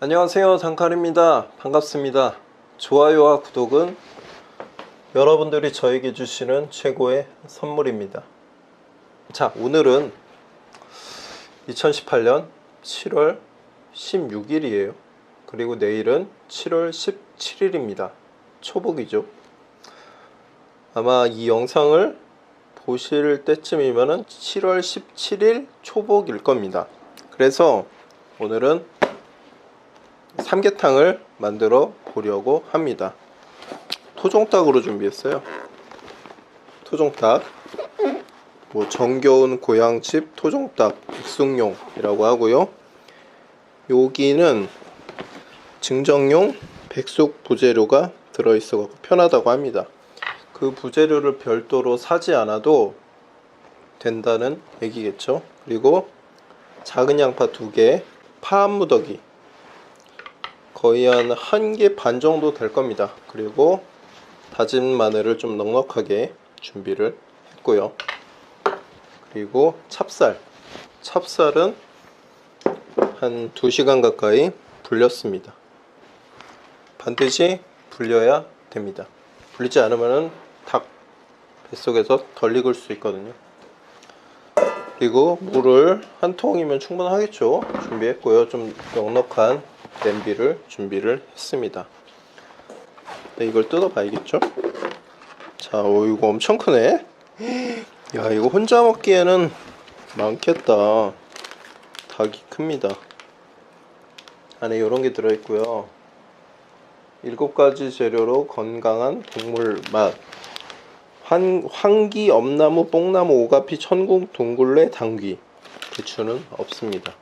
안녕하세요. 장칼입니다. 반갑습니다. 좋아요와 구독은 여러분들이 저에게 주시는 최고의 선물입니다. 자 오늘은 2018년 7월 16일이에요. 그리고 내일은 7월 17일입니다. 초복이죠. 아마 이 영상을 보실 때쯤이면은 7월 17일 초복일 겁니다. 그래서 오늘은 삼계탕을 만들어 보려고 합니다. 토종닭으로 준비했어요. 토종닭. 뭐 정겨운 고향집 토종닭 백숙용이라고 하고요. 여기는 증정용 백숙 부재료가 들어있어 편하다고 합니다. 그 부재료를 별도로 사지 않아도 된다는 얘기겠죠. 그리고 작은 양파 두 개, 파한 무더기, 거의 한 한 개 반 정도 될 겁니다. 그리고 다진 마늘을 좀 넉넉하게 준비를 했고요. 그리고 찹쌀. 찹쌀은 한 2시간 가까이 불렸습니다. 반드시 불려야 됩니다. 불리지 않으면 닭 뱃속에서 덜 익을 수 있거든요. 그리고 물을 한 통이면 충분하겠죠. 준비했고요. 좀 넉넉한 냄비를 준비를 했습니다. 네, 이걸 뜯어 봐야겠죠? 자, 오, 이거 엄청 크네. 야, 이거 혼자 먹기에는 많겠다. 닭이 큽니다. 안에 이런 게 들어있고요. 일곱 가지 재료로 건강한 동물 맛. 환, 황기, 엄나무, 뽕나무, 오가피, 천궁, 동굴레, 당귀. 대추는 없습니다.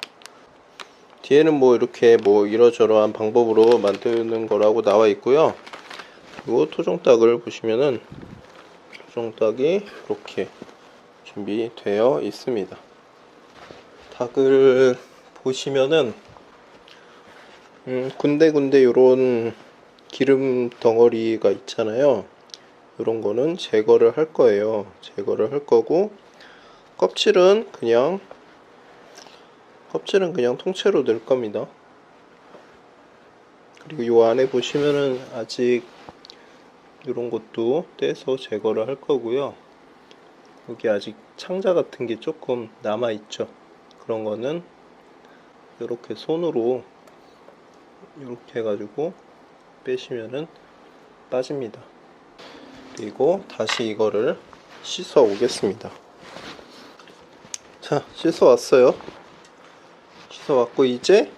뒤에는 뭐 이렇게 뭐 이러저러한 방법으로 만드는 거라고 나와 있고요. 그리고 토종닭을 보시면은 토종닭이 이렇게 준비되어 있습니다. 닭을 보시면은 음, 군데군데 이런 기름 덩어리가 있잖아요. 이런 거는 제거를 할 거예요. 제거를 할 거고 껍질은 그냥 껍질은 그냥 통째로 넣을 겁니다. 그리고 이 안에 보시면은 아직 이런 것도 떼서 제거를 할 거고요. 여기 아직 창자 같은 게 조금 남아 있죠. 그런 거는 이렇게 손으로 이렇게 해가지고 빼시면은 빠집니다. 그리고 다시 이거를 씻어 오겠습니다. 자, 씻어 왔어요. 씻어 왔고 이제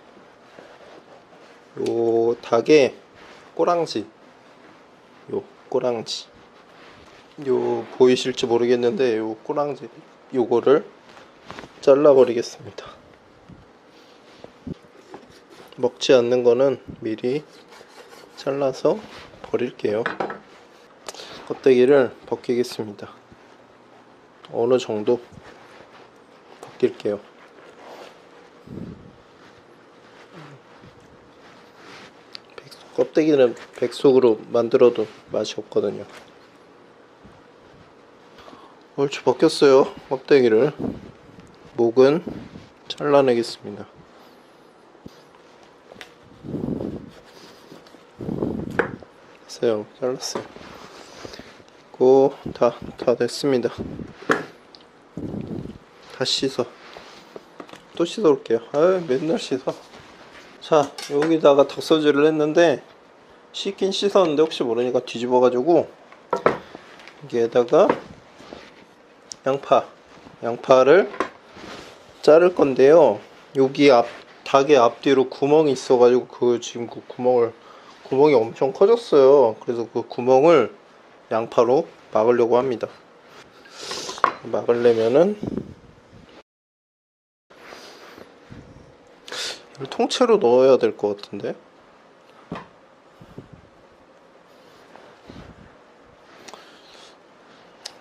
요 닭의 꼬랑지 요 꼬랑지 요 보이실지 모르겠는데 요 꼬랑지 요거를 잘라 버리겠습니다. 먹지 않는 거는 미리 잘라서 버릴게요. 껍데기를 벗기겠습니다. 어느 정도 벗길게요. 백숙, 껍데기는 백숙으로 만들어도 맛이 없거든요. 옳지 벗겼어요. 껍데기를 목은 잘라내겠습니다. 됐어요. 잘랐어요. 고, 다, 다 됐습니다. 다 씻어. 또 씻어 올게요. 아유, 맨날 씻어. 자, 여기다가 닭소지를 했는데, 씻긴 씻었는데, 혹시 모르니까 뒤집어 가지고, 여기에다가 양파, 양파를 자를 건데요. 여기 앞, 닭의 앞뒤로 구멍이 있어 가지고, 그 지금 그 구멍을, 구멍이 엄청 커졌어요. 그래서 그 구멍을 양파로 막으려고 합니다. 막으려면은 이걸 통째로 넣어야 될 것 같은데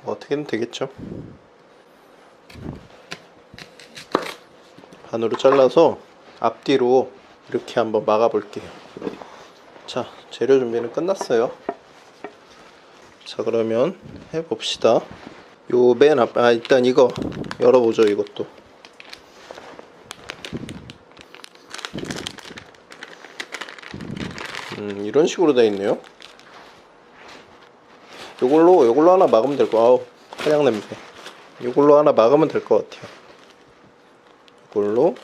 뭐 어떻게든 되겠죠. 반으로 잘라서 앞뒤로 이렇게 한번 막아 볼게요. 자, 재료 준비는 끝났어요. 자 그러면 해봅시다 요 맨 앞, 아 일단 이거 열어보죠 이것도 음, 이런 식으로 돼 있네요. 요걸로 요걸로 하나 막으면 될 거. 아우 한약 냄새. 요걸로 하나 막으면 될 것 같아요. 이걸로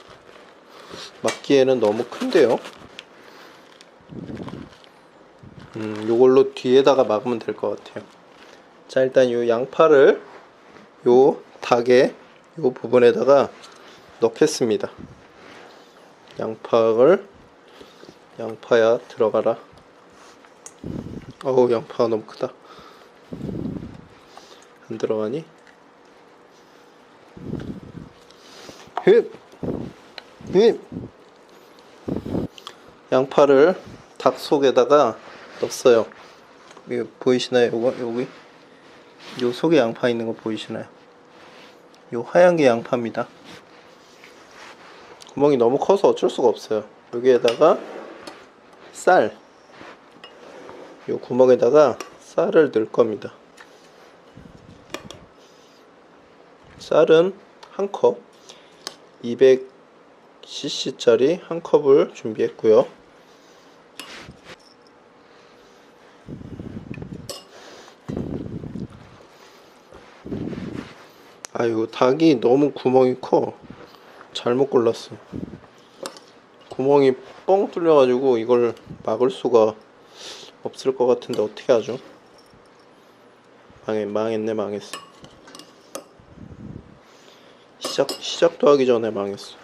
막기에는 너무 큰데요. 음, 요걸로 뒤에다가 막으면 될 것 같아요. 자, 일단 요 양파를 요 닭의 요 부분에다가 넣겠습니다. 양파를 양파야 들어가라. 어우 양파가 너무 크다. 안 들어가니? 흡! 흡! 양파를 닭 속에다가 넣었어요. 이거 보이시나요? 요거 여기 요 속에 양파 있는 거 보이시나요? 요 하얀 게 양파입니다. 구멍이 너무 커서 어쩔 수가 없어요. 여기에다가 쌀, 요 구멍에다가 쌀을 넣을 겁니다. 쌀은 한 컵, 200cc짜리 한 컵을 준비했고요. 아유 닭이 너무 구멍이 커 잘못 골랐어 구멍이 뻥 뚫려가지고 이걸 막을 수가 없을 것 같은데 어떻게 하죠? 망했, 망했네 망했어. 시작, 시작도 하기 전에 망했어.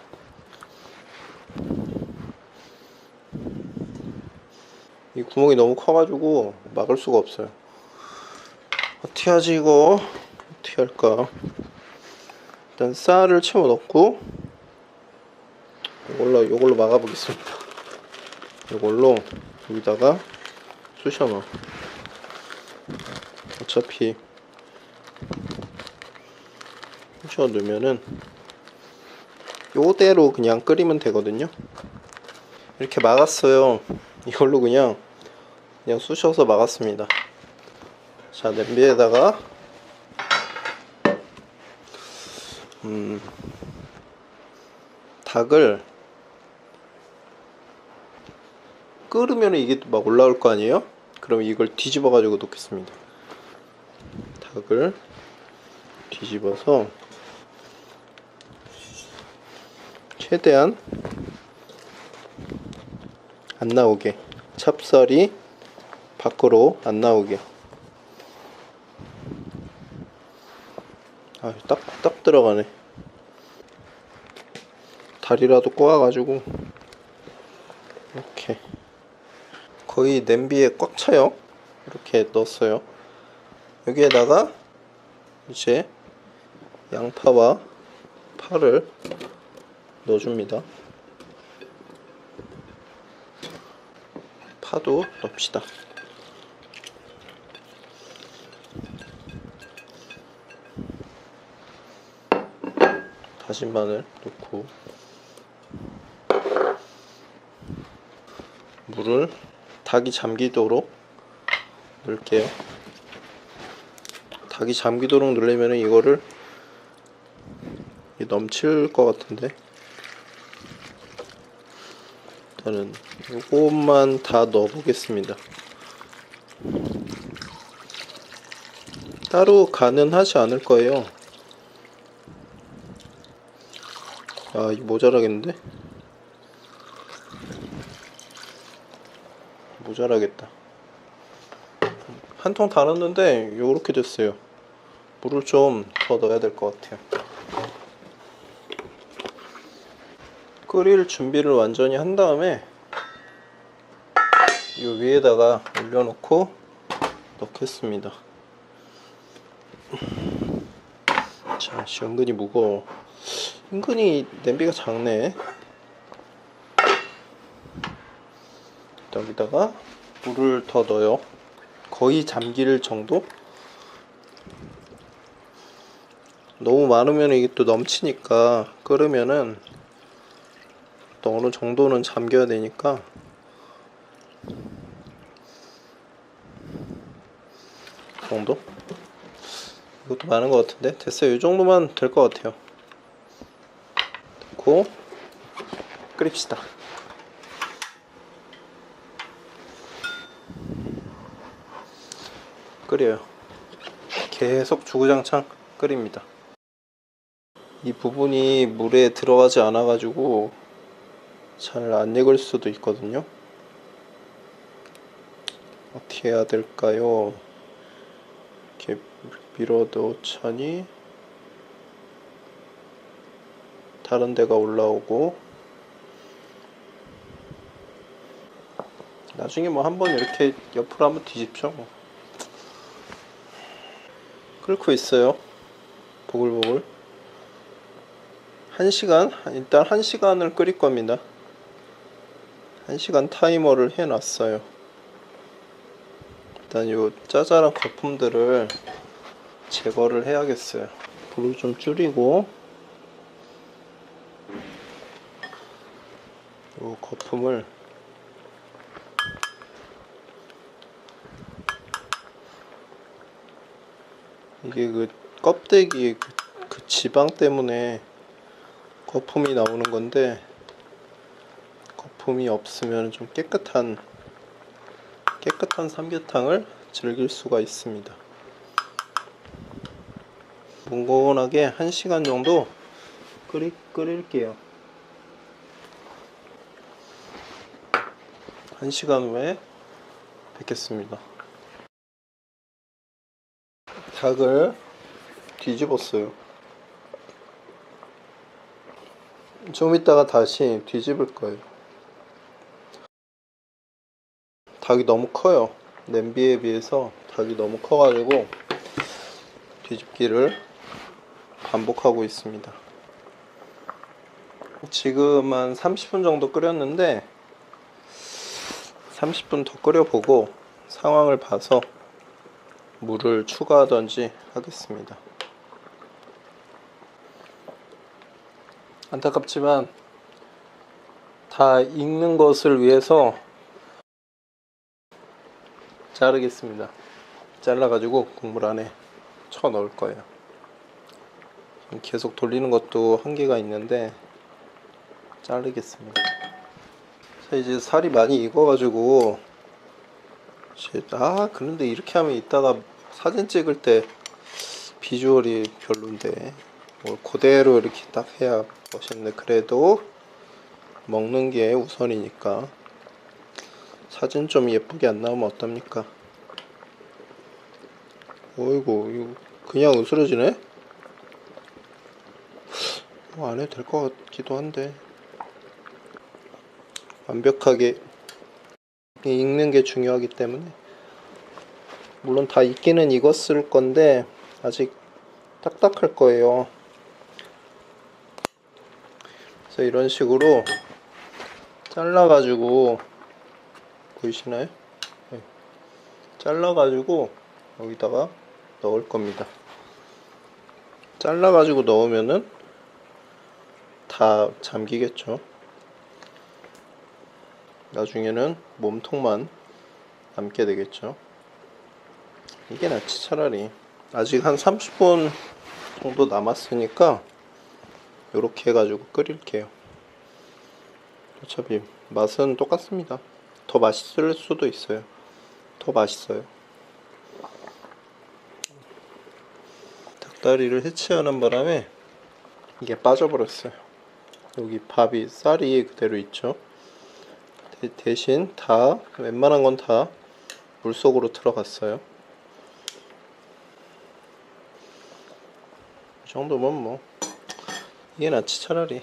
이 구멍이 너무 커가지고 막을 수가 없어요. 어떻게 하지 이거? 어떻게 할까? 일단 쌀을 채워 넣고 이걸로 이걸로 막아 보겠습니다. 이걸로 여기다가 쑤셔 넣어. 어차피 쑤셔 넣으면은 요대로 그냥 끓이면 되거든요. 이렇게 막았어요. 이걸로 그냥 그냥 쑤셔서 막았습니다. 자 냄비에다가 음, 닭을 끓으면 이게 막 올라올 거 아니에요? 그럼 이걸 뒤집어 가지고 놓겠습니다. 닭을 뒤집어서 최대한 안 나오게 찹쌀이 밖으로 안 나오게 아, 딱, 딱 들어가네. 다리라도 꼬아가지고, 이렇게. 거의 냄비에 꽉 차요. 이렇게 넣었어요. 여기에다가, 이제, 양파와 파를 넣어줍니다. 파도 넣읍시다. 다진 마늘 넣고 물을 닭이 잠기도록 넣을게요. 닭이 잠기도록 넣으려면 이거를 넘칠 것 같은데 일단은 이것만 다 넣어 보겠습니다. 따로 간은 하지 않을 거예요. 아, 모자라겠는데? 모자라겠다. 한통다 넣었는데, 요렇게 됐어요. 물을 좀 더 넣어야 될 것 같아요. 끓일 준비를 완전히 한 다음에, 요 위에다가 올려놓고 넣겠습니다. 자, 은근히 무거워. 은근히 냄비가 작네. 여기다가 물을 더 넣어요. 거의 잠길 정도? 너무 많으면 이게 또 넘치니까 끓으면은 또 어느 정도는 잠겨야 되니까 이 정도? 이것도 많은 것 같은데 됐어요. 이 정도만 될 것 같아요. 넣고 끓입시다. 끓여요. 계속 주구장창 끓입니다. 이 부분이 물에 들어가지 않아 가지고 잘 안 익을 수도 있거든요. 어떻게 해야 될까요? 이렇게 밀어놓자니 다른 데가 올라오고 나중에 뭐 한번 이렇게 옆으로 한번 뒤집죠 뭐. 끓고 있어요. 보글보글. 1시간 일단 1시간을 끓일 겁니다. 1시간 타이머를 해 놨어요. 일단 요 짜잘한 거품들을 제거를 해야겠어요. 불을 좀 줄이고. 요 거품을 이게 그 껍데기 그, 그 지방 때문에 거품이 나오는 건데 거품이 없으면 좀 깨끗한 깨끗한 삼계탕을 즐길 수가 있습니다. 몽고하게 1시간 정도 끓이, 끓일게요. 1시간 후에 뵙겠습니다. 닭을 뒤집었어요. 좀 이따가 다시 뒤집을 거예요. 닭이 너무 커요. 냄비에 비해서 닭이 너무 커가지고 뒤집기를 반복하고 있습니다. 지금 한 30분 정도 끓였는데 30분 더 끓여보고 상황을 봐서 물을 추가하던지 하겠습니다. 안타깝지만 다 익는 것을 위해서 자르겠습니다. 잘라가지고 국물 안에 쳐 넣을 거예요. 계속 돌리는 것도 한계가 있는데 자르겠습니다. 자, 이제 살이 많이 익어가지고 아 그런데 이렇게 하면 이따가 사진 찍을 때 비주얼이 별론데. 뭐 그대로 이렇게 딱 해야 멋있는데 그래도 먹는 게 우선이니까. 사진 좀 예쁘게 안 나오면 어떡합니까? 어이구 이거 그냥 으스러지네? 뭐 안 해도 될 것 같기도 한데. 완벽하게 익는 게 중요하기 때문에 물론 다 익기는 익었을 건데 아직 딱딱할 거예요 그래서 이런 식으로 잘라 가지고 보이시나요? 네. 잘라 가지고 여기다가 넣을 겁니다 잘라 가지고 넣으면은 다 잠기겠죠 나중에는 몸통만 남게 되겠죠. 이게 낫지 차라리. 아직 한 30분 정도 남았으니까 이렇게 해가지고 끓일게요. 어차피 맛은 똑같습니다. 더 맛있을 수도 있어요. 더 맛있어요. 닭다리를 해체하는 바람에 이게 빠져버렸어요. 여기 밥이 쌀이 그대로 있죠. 대- 대신 다 웬만한 건 다 물속으로 들어갔어요. 이 정도면 뭐 이게 낫지 차라리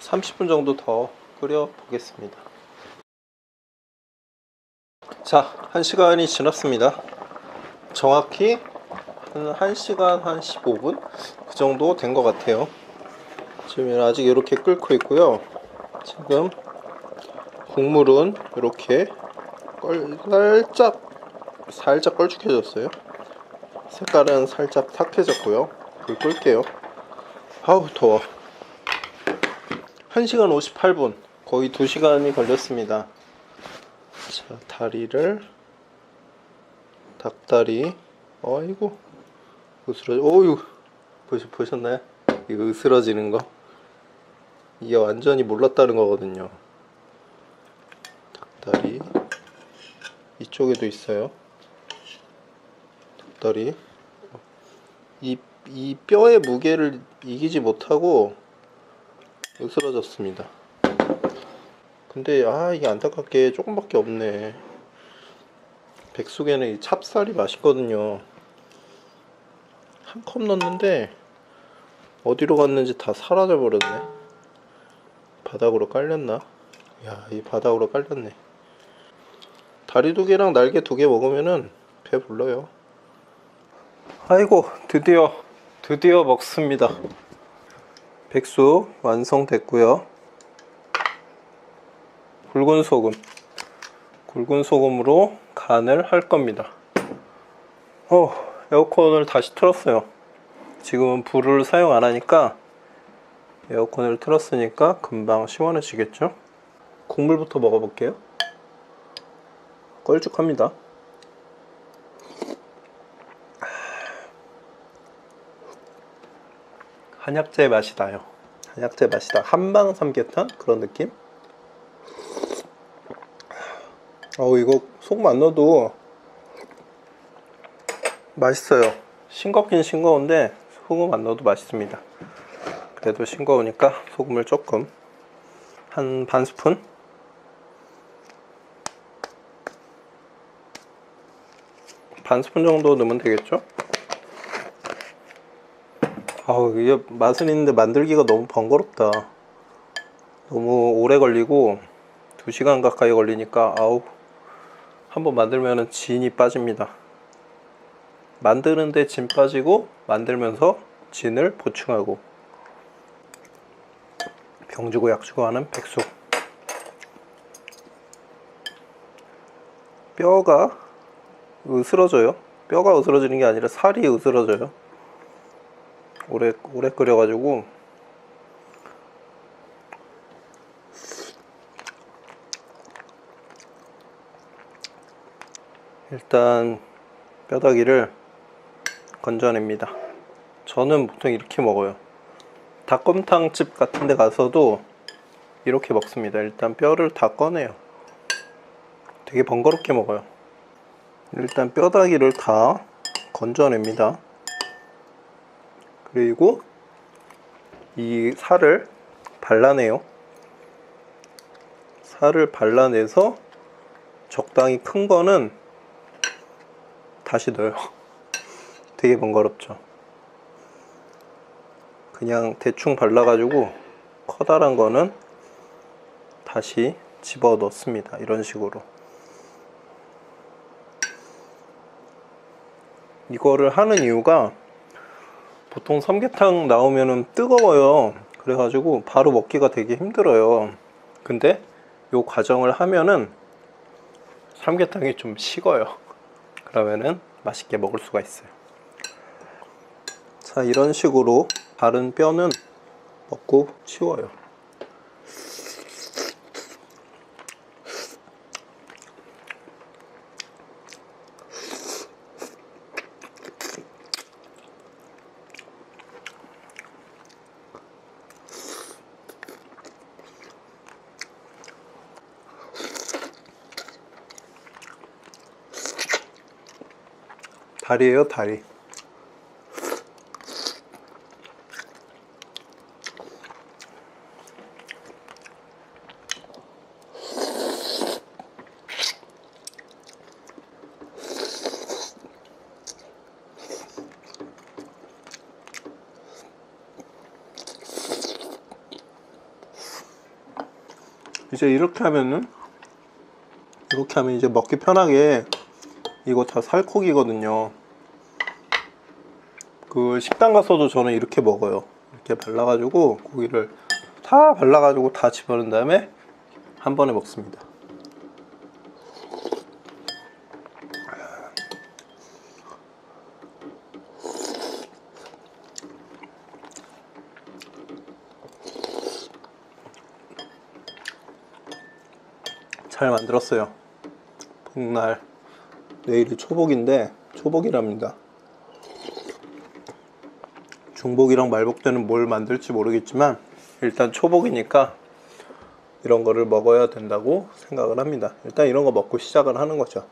30분 정도 더 끓여 보겠습니다. 자, 1시간이 지났습니다. 정확히 한 1시간 한 15분 그 정도 된 것 같아요. 지금 아직 이렇게 끓고 있고요. 지금 국물은 이렇게 껄, 살짝 살짝 걸쭉해졌어요. 색깔은 살짝 탁해졌고요. 불 끌게요. 아우 더워. 1시간 58분 거의 2시간이 걸렸습니다. 자 다리를 닭다리 어이구 으스러져 어유 보시, 보셨나요? 이거 으스러지는 거 이게 완전히 몰랐다는 거거든요. 닭다리 이쪽에도 있어요. 닭다리 이, 이 뼈의 무게를 이기지 못하고 으스러졌습니다. 근데 아 이게 안타깝게 조금밖에 없네. 백숙에는 이 찹쌀이 맛있거든요. 한 컵 넣었는데 어디로 갔는지 다 사라져 버렸네. 바닥으로 깔렸나? 야 이 바닥으로 깔렸네 다리 두 개랑 날개 두 개 먹으면은 배 불러요. 아이고 드디어 드디어 먹습니다. 백숙 완성됐고요. 굵은 소금. 굵은 소금으로 간을 할 겁니다. 어 에어컨을 다시 틀었어요. 지금은 불을 사용 안 하니까 에어컨을 틀었으니까 금방 시원해지겠죠? 국물부터 먹어볼게요 껄쭉합니다. 한약재 맛이 나요. 한약재 맛이 다 한방 삼계탕? 그런 느낌? 어우 이거 소금 안 넣어도 맛있어요. 싱겁긴 싱거운데 소금 안 넣어도 맛있습니다. 그래도 싱거우니까 소금을 조금 한 반 스푼 반 스푼 정도 넣으면 되겠죠? 아우 이게 맛은 있는데 만들기가 너무 번거롭다. 너무 오래 걸리고 2시간 가까이 걸리니까 아우 한번 만들면 진이 빠집니다. 만드는데 진 빠지고 만들면서 진을 보충하고. 병주고 약주고 하는 백숙. 뼈가 으스러져요 뼈가 으스러지는 게 아니라 살이 으스러져요 오래 오래 끓여가지고 일단 뼈다귀를 건져냅니다. 저는 보통 이렇게 먹어요. 닭곰탕 집 같은 데 가서도 이렇게 먹습니다. 일단 뼈를 다 꺼내요. 되게 번거롭게 먹어요. 일단 뼈다귀를 다 건져냅니다. 그리고 이 살을 발라내요. 살을 발라내서 적당히 큰 거는 다시 넣어요. 되게 번거롭죠. 그냥 대충 발라가지고 커다란 거는 다시 집어 넣습니다. 이런 식으로. 이거를 하는 이유가 보통 삼계탕 나오면은 뜨거워요. 그래가지고 바로 먹기가 되게 힘들어요. 근데 요 과정을 하면은 삼계탕이 좀 식어요. 그러면은 맛있게 먹을 수가 있어요. 자, 이런 식으로 다른 뼈는 먹고 치워요. 다리예요, 다리. 이제 이렇게 하면은 이렇게 하면 이제 먹기 편하게 이거 다 살코기거든요. 그 식당 가서도 저는 이렇게 먹어요. 이렇게 발라가지고 고기를 다 발라가지고 다 집어넣은 다음에 한 번에 먹습니다. 잘 만들었어요. 복날 내일이 초복인데 초복이랍니다. 중복이랑 말복 때는 뭘 만들지 모르겠지만 일단 초복이니까 이런 거를 먹어야 된다고 생각을 합니다. 일단 이런 거 먹고 시작을 하는 거죠.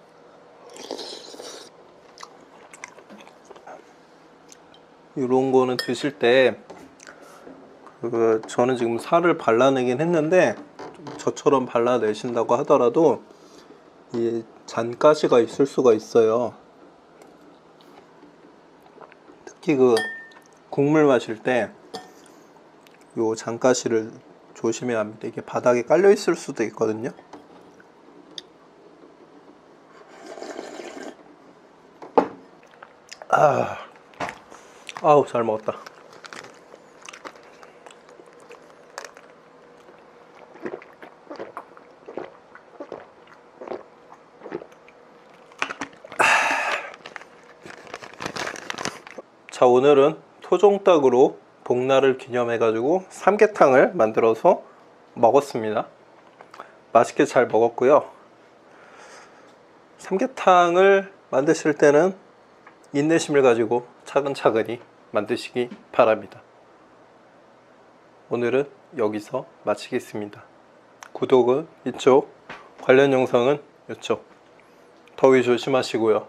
이런 거는 드실 때 그 저는 지금 살을 발라내긴 했는데 좀 저처럼 발라내신다고 하더라도 이 잔가시가 있을 수가 있어요. 특히 그 국물 마실 때 요 잔가시를 조심해야 합니다. 이게 바닥에 깔려 있을 수도 있거든요. 아, 아우 잘 먹었다. 자 오늘은 토종닭으로 복날을 기념해 가지고 삼계탕을 만들어서 먹었습니다. 맛있게 잘 먹었고요. 삼계탕을 만드실 때는 인내심을 가지고 차근차근히 만드시기 바랍니다. 오늘은 여기서 마치겠습니다. 구독은 이쪽, 관련 영상은 이쪽. 더위 조심하시고요.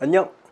안녕!